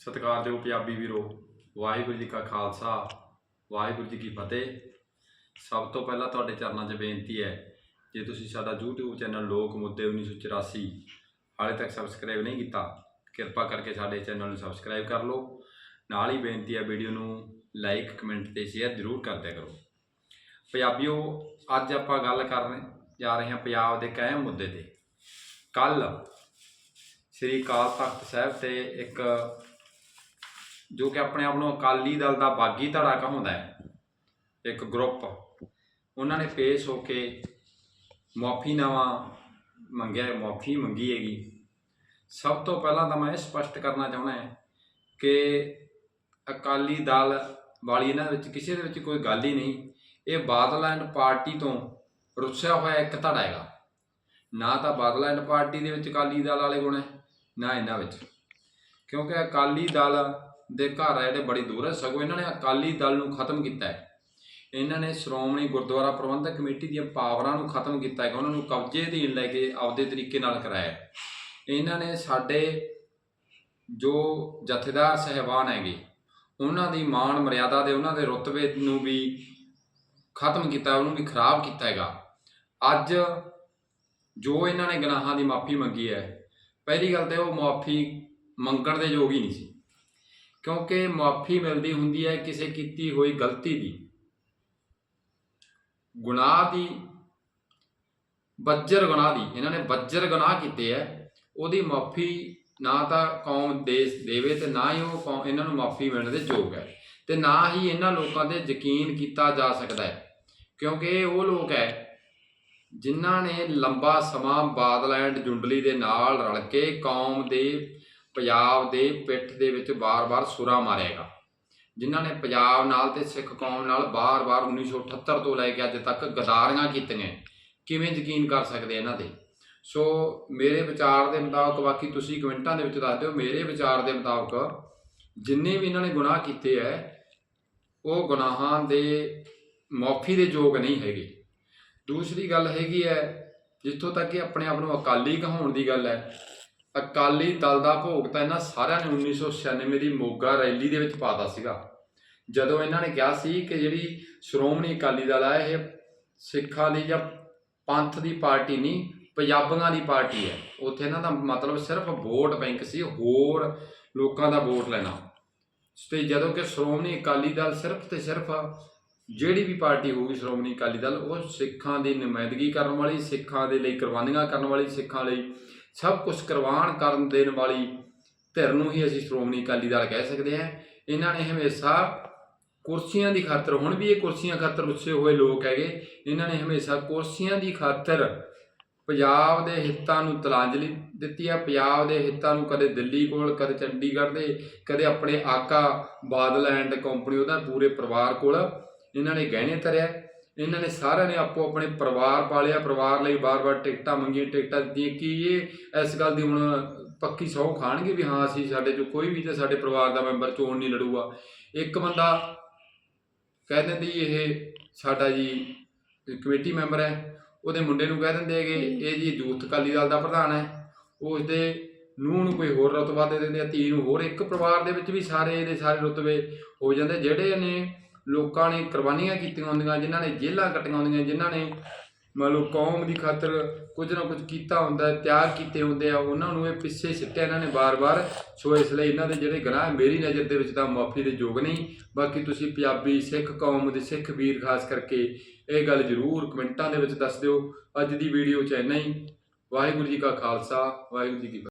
ਸਤਿਕਾਰਯੋਗ ਪੰਜਾਬੀ ਵੀਰੋ, ਵਾਹਿਗੁਰੂ ਜੀ ਕਾ ਖਾਲਸਾ, ਵਾਹਿਗੁਰੂ ਜੀ ਕੀ ਫਤਿਹ। ਸਭ ਤੋਂ ਪਹਿਲਾਂ ਤੁਹਾਡੇ ਚਰਨਾਂ 'ਚ ਬੇਨਤੀ ਹੈ, ਜੇ ਤੁਸੀਂ ਸਾਡਾ YouTube ਚੈਨਲ ਲੋਕ ਮੁੱਦੇ 1984 ਹਾਲੇ ਤੱਕ ਸਬਸਕ੍ਰਾਈਬ ਨਹੀਂ ਕੀਤਾ, ਕਿਰਪਾ ਕਰਕੇ ਸਾਡੇ ਚੈਨਲ ਨੂੰ ਸਬਸਕ੍ਰਾਈਬ ਕਰ ਲਓ। ਨਾਲ ਹੀ ਬੇਨਤੀ ਹੈ, ਵੀਡੀਓ ਨੂੰ ਲਾਈਕ ਕਮੈਂਟ ਤੇ ਸ਼ੇਅਰ ਜ਼ਰੂਰ ਕਰਦਿਆ ਕਰੋ। ਪੰਜਾਬੀਓ, ਅੱਜ ਆਪਾਂ ਗੱਲ ਕਰਨ ਜਾ ਰਹੇ ਹਾਂ ਪੰਜਾਬ ਦੇ ਕਾਇਮ ਮੁੱਦੇ ਤੇ। ਕੱਲ ਸ੍ਰੀ ਅਕਾਲ ਤਖਤ ਸਾਹਿਬ ਤੇ ਇੱਕ ਜੋ ਕਿ ਆਪਣੇ ਆਪ ਨੂੰ ਅਕਾਲੀ ਦਲ ਦਾ ਬਾਗੀ ਧੜਾ ਕਹਾਉਂਦਾ ਹੈ, ਇੱਕ ਗਰੁੱਪ। ਉਹਨਾਂ ਨੇ ਪੇਸ਼ ਹੋ ਕੇ ਮੁਆਫੀਨਾਮਾ ਮੰਗਿਆ, ਮੁਆਫੀ ਮੰਗੀ ਹੈਗੀ। ਸਭ ਤੋਂ ਪਹਿਲਾਂ ਤਾਂ ਮੈਂ ਇਹ ਸਪਸ਼ਟ ਕਰਨਾ ਚਾਹੁੰਦਾ ਹਾਂ ਕਿ ਅਕਾਲੀ ਦਲ ਵਾਲੀ ਇਹਨਾਂ ਵਿੱਚ ਕਿਸੇ ਦੇ ਵਿੱਚ ਕੋਈ ਗੱਲ ਹੀ ਨਹੀਂ। ਇਹ ਬਾਦਲੈਂਡ ਪਾਰਟੀ ਤੋਂ ਰੁੱਸਿਆ ਹੋਇਆ ਇੱਕ ਧੜਾ ਹੈਗਾ। ਨਾ ਤਾਂ ਬਾਦਲੈਂਡ ਪਾਰਟੀ ਦੇ ਵਿੱਚ ਅਕਾਲੀ ਦਲ ਵਾਲੇ ਗੁਣ ਹੈ, ਨਾ ਇਹਨਾਂ ਵਿੱਚ। ਕਿਉਂਕਿ ਅਕਾਲੀ ਦਲ ਦੇ ਘਰ ਆ ਜਿਹੜੇ ਬੜੀ ਦੂਰ ਹੈ ਸਗੋਂ ਇਹਨਾਂ ਨੇ ਅਕਾਲੀ ਦਲ ਨੂੰ ਖਤਮ ਕੀਤਾ ਹੈ। ਇਹਨਾਂ ਨੇ ਸ਼੍ਰੋਮਣੀ ਗੁਰਦੁਆਰਾ ਪ੍ਰਬੰਧਕ ਕਮੇਟੀ ਦੀਆਂ ਪਾਵਰਾਂ ਨੂੰ ਖਤਮ ਕੀਤਾ ਹੈ ਉਹਨਾਂ ਨੂੰ ਕਬਜ਼ੇ ਅਧੀਨ ਲੈ ਕੇ ਆਪਦੇ ਤਰੀਕੇ ਨਾਲ ਕਰਾਇਆ ਇਹਨਾਂ ਨੇ ਸਾਡੇ ਜੋ ਜਥੇਦਾਰ ਸਹਿਬਾਨ ਹੈਗੇ, ਉਹਨਾਂ ਦੀ ਮਾਣ ਮਰਿਆਦਾ ਦੇ ਉਹਨਾਂ ਦੇ ਰੁਤਬੇ ਨੂੰ ਵੀ ਖਤਮ ਕੀਤਾ, ਉਹਨੂੰ ਵੀ ਖਰਾਬ ਕੀਤਾ ਹੈਗਾ। ਅੱਜ ਜੋ ਇਹਨਾਂ ਨੇ ਗੁਨਾਹਾਂ ਦੀ ਮਾਫੀ ਮੰਗੀ ਹੈ, ਪਹਿਲੀ ਗੱਲ ਤੇ ਉਹ ਮਾਫੀ ਮੰਗਣ ਦੇ ਯੋਗ ਹੀ ਨਹੀਂ ਸੀ। ਕਿਉਂਕਿ ਮਾਫੀ ਮਿਲਦੀ ਹੁੰਦੀ ਹੈ ਕਿਸੇ ਕੀਤੀ ਹੋਈ ਗਲਤੀ ਦੀ। ਗੁਨਾਹ ਦੀ, ਬੱਜਰ ਗੁਨਾਹ ਦੀ, ਇਹਨਾਂ ਨੇ ਬੱਜਰ ਗੁਨਾਹ ਕੀਤੇ ਹੈ, ਉਹਦੀ ਮਾਫੀ ਨਾ ਤਾਂ ਕੌਮ ਦੇਸ਼ ਦੇਵੇ ਤੇ ਨਾ ਹੀ ਉਹ ਕੌਮ ਇਹਨਾਂ ਨੂੰ ਮਾਫੀ ਮਿਲਣ ਦੇ ਯੋਗ ਹੈ ਤੇ ਨਾ ਹੀ ਇਹਨਾਂ ਲੋਕਾਂ ਤੇ ਯਕੀਨ ਕੀਤਾ ਜਾ ਸਕਦਾ ਹੈ। ਕਿਉਂਕਿ ਇਹ ਉਹ ਲੋਕ ਹੈ ਜਿਨ੍ਹਾਂ ਨੇ ਲੰਬਾ ਸਮਾਂ ਬਾਦਲੈਂਡ ਜੁੰਡਲੀ ਦੇ ਨਾਲ ਰਲ ਕੇ ਕੌਮ ਦੇ ਪੰਜਾਬ ਦੇ ਪਿੱਠ ਦੇ ਵਿੱਚ ਬਾਰ-ਬਾਰ ਸੁਰਾ ਮਾਰੇਗਾ। ਜਿਨ੍ਹਾਂ ਨੇ ਪੰਜਾਬ ਨਾਲ ਤੇ ਸਿੱਖ ਕੌਮ ਨਾਲ ਬਾਰ-ਬਾਰ 1978 ਤੋਂ ਲੈ ਕੇ ਅੱਜ ਤੱਕ ਗਦਾਰੀਆਂ ਕੀਤੀਆਂ। ਕਿਵੇਂ ਯਕੀਨ ਕਰ ਸਕਦੇ ਇਹਨਾਂ ਦੇ? ਸੋ ਮੇਰੇ ਵਿਚਾਰ ਦੇ ਮੁਤਾਬਕ, ਬਾਕੀ ਤੁਸੀਂ ਕਮੈਂਟਾਂ ਦੇ ਵਿੱਚ ਦੱਸ ਦਿਓ, ਮੇਰੇ ਵਿਚਾਰ ਦੇ ਮੁਤਾਬਕ ਜਿੰਨੇ ਵੀ ਇਹਨਾਂ ਨੇ ਗੁਨਾਹ ਕੀਤੇ ਹੈ ਉਹ ਗੁਨਾਹਾਂ ਦੇ ਮਾਫੀ ਦੇ ਯੋਗ ਨਹੀਂ ਹੈਗੇ। ਦੂਸਰੀ ਗੱਲ ਹੈਗੀ ਹੈ ਜਿੱਥੋਂ ਤੱਕ ਕਿ ਆਪਣੇ ਆਪ ਨੂੰ ਅਕਾਲੀ ਕਹਾਉਣ ਦੀ ਗੱਲ ਹੈ ਅਕਾਲੀ ਦਲ ਦਾ ਭੋਗ ਤਾਂ ਇਹਨਾਂ ਸਾਰਿਆਂ ਨੇ 1996 ਦੀ ਮੋਗਾ ਰੈਲੀ ਦੇ ਵਿੱਚ ਪਾਤਾ ਸੀਗਾ। ਜਦੋਂ ਇਹਨਾਂ ਨੇ ਕਿਹਾ ਸੀ ਕਿ ਜਿਹੜੀ ਸ਼੍ਰੋਮਣੀ ਅਕਾਲੀ ਦਲ ਹੈ ਇਹ ਸਿੱਖਾਂ ਦੀ ਜਾਂ ਪੰਥ ਦੀ ਪਾਰਟੀ ਨਹੀਂ, ਪੰਜਾਬੀਆਂ ਦੀ ਪਾਰਟੀ ਹੈ। ਉੱਥੇ ਇਹਨਾਂ ਦਾ ਮਤਲਬ ਸਿਰਫ ਵੋਟ ਬੈਂਕ ਸੀ, ਹੋਰ ਲੋਕਾਂ ਦਾ ਵੋਟ ਲੈਣਾ। ਤੇ ਜਦੋਂ ਕਿ ਸ਼੍ਰੋਮਣੀ ਅਕਾਲੀ ਦਲ ਸਿਰਫ ਤੇ ਸਿਰਫ ਜਿਹੜੀ ਵੀ ਪਾਰਟੀ ਹੋਊਗੀ ਸ਼੍ਰੋਮਣੀ ਅਕਾਲੀ ਦਲ, ਉਹ ਸਿੱਖਾਂ ਦੀ ਨੁਮਾਇੰਦਗੀ ਕਰਨ ਵਾਲੀ, ਸਿੱਖਾਂ ਦੇ ਲਈ ਕੁਰਬਾਨੀਆਂ ਕਰਨ ਵਾਲੀ, ਸਿੱਖਾਂ ਲਈ ਸਭ ਕੁਝ ਕੁਰਬਾਨ ਕਰਨ ਦੇਣ ਵਾਲੀ ਧਿਰ ਨੂੰ ਹੀ ਅਸੀਂ ਸ਼੍ਰੋਮਣੀ ਅਕਾਲੀ ਦਲ ਕਹਿ ਸਕਦੇ ਹਾਂ। ਇਹਨਾਂ ਨੇ ਹਮੇਸ਼ਾ ਕੁਰਸੀਆਂ ਦੀ ਖਾਤਰ, ਹੁਣ ਵੀ ਇਹ ਕੁਰਸੀਆਂ ਖਾਤਰ ਰੁੱਸੇ ਹੋਏ ਲੋਕ ਹੈਗੇ, ਇਹਨਾਂ ਨੇ ਹਮੇਸ਼ਾ ਕੁਰਸੀਆਂ ਦੀ ਖਾਤਰ ਪੰਜਾਬ ਦੇ ਹਿੱਤਾਂ ਨੂੰ ਤਲਾਂਜਲੀ ਦਿੱਤੀ ਆ। ਪੰਜਾਬ ਦੇ ਹਿੱਤਾਂ ਨੂੰ ਕਦੇ ਦਿੱਲੀ ਕੋਲ, ਕਦੇ ਚੰਡੀਗੜ੍ਹ ਦੇ, ਕਦੇ ਆਪਣੇ ਆਕਾ ਬਾਦਲ ਐਂਡ ਕੰਪਨੀ ਉਹਦਾ ਪੂਰੇ ਪਰਿਵਾਰ ਕੋਲ ਇਹਨਾਂ ਨੇ ਗਹਿਣੇ ਧਰਿਆ। ਇਹਨਾਂ ਨੇ ਸਾਰਿਆਂ ਨੇ ਆਪੋ ਆਪਣੇ ਪਰਿਵਾਰ ਪਾਲਿਆ ਪਰਿਵਾਰ ਲਈ ਬਾਰ-ਬਾਰ ਟਿਕਟਾਂ ਮੰਗੀਆਂ ਟਿਕਟਾਂ ਦਿੱਤੀਆਂ ਕੀ ਇਹ ਇਸ ਗੱਲ ਦੀ ਹੁਣ ਪੱਕੀ ਸਹੁੰ ਖਾਣਗੇ ਵੀ ਹਾਂ ਅਸੀਂ ਸਾਡੇ ਚੋਂ ਕੋਈ ਵੀ ਤੇ ਸਾਡੇ ਪਰਿਵਾਰ ਦਾ ਮੈਂਬਰ ਚੋਣ ਨਹੀਂ ਲੜੂਗਾ। ਇੱਕ ਬੰਦਾ ਕਹਿ ਦਿੰਦੇ ਜੀ ਇਹ ਸਾਡਾ ਜੀ ਕਮੇਟੀ ਮੈਂਬਰ ਹੈ ਉਹਦੇ ਮੁੰਡੇ ਨੂੰ ਕਹਿ ਦਿੰਦੇ ਹੈਗੇ ਇਹ ਜੀ ਯੂਥ ਅਕਾਲੀ ਦਲ ਦਾ ਪ੍ਰਧਾਨ ਹੈ ਉਸ ਦੇ ਨੂੰਹ ਨੂੰ ਕੋਈ ਹੋਰ ਰਤਬਾ ਦੇ ਦਿੰਦੇ ਆ ਧੀ ਨੂੰ ਹੋਰ ਇੱਕ ਪਰਿਵਾਰ ਦੇ ਵਿੱਚ ਵੀ ਸਾਰੇ ਦੇ ਸਾਰੇ ਰਤਬੇ ਹੋ ਜਾਂਦੇ ਜਿਹੜੇ ਨੇ ਲੋਕਾਂ ਨੇ ਕੁਰਬਾਨੀਆਂ ਕੀਤੀਆਂ ਹੁੰਦੀਆਂ, ਜਿਨ੍ਹਾਂ ਨੇ ਜੇਲ੍ਹਾਂ ਕੱਟੀਆਂ ਹੁੰਦੀਆਂ, ਜਿਨ੍ਹਾਂ ਨੇ ਮੰਨ ਲਓ ਕੌਮ ਦੀ ਖਾਤਰ ਕੁਝ ਨਾ ਕੁਝ ਕੀਤਾ ਹੁੰਦਾ, ਤਿਆਗ ਕੀਤੇ ਹੁੰਦੇ ਆ, ਉਹਨਾਂ ਨੂੰ ਇਹ ਪਿੱਛੇ ਸਿੱਟਿਆ, ਇਹਨਾਂ ਨੇ ਬਾਰ-ਬਾਰ ਸੋ ਇਸ ਲਈ ਇਹਨਾਂ ਦੇ ਜਿਹੜੇ ਗੁਨਾਹ ਮੇਰੀ ਨਜ਼ਰ ਦੇ ਵਿੱਚ ਤਾਂ ਮਾਫੀ ਦੇ ਯੋਗ ਨਹੀਂ, ਬਾਕੀ ਤੁਸੀਂ ਪੰਜਾਬੀ ਸਿੱਖ ਕੌਮ ਦੇ ਸਿੱਖ ਵੀਰ ਖਾਸ ਕਰਕੇ ਇਹ ਗੱਲ ਜ਼ਰੂਰ ਕਮੈਂਟਾਂ ਦੇ ਵਿੱਚ ਦੱਸ ਦਿਓ। ਅੱਜ ਦੀ ਵੀਡੀਓ ਚ ਇੰਨਾ ਹੀ। ਵਾਹਿਗੁਰੂ ਜੀ ਕਾ ਖਾਲਸਾ, ਵਾਹਿਗੁਰੂ ਜੀ ਕੀ ਫਤਿਹ।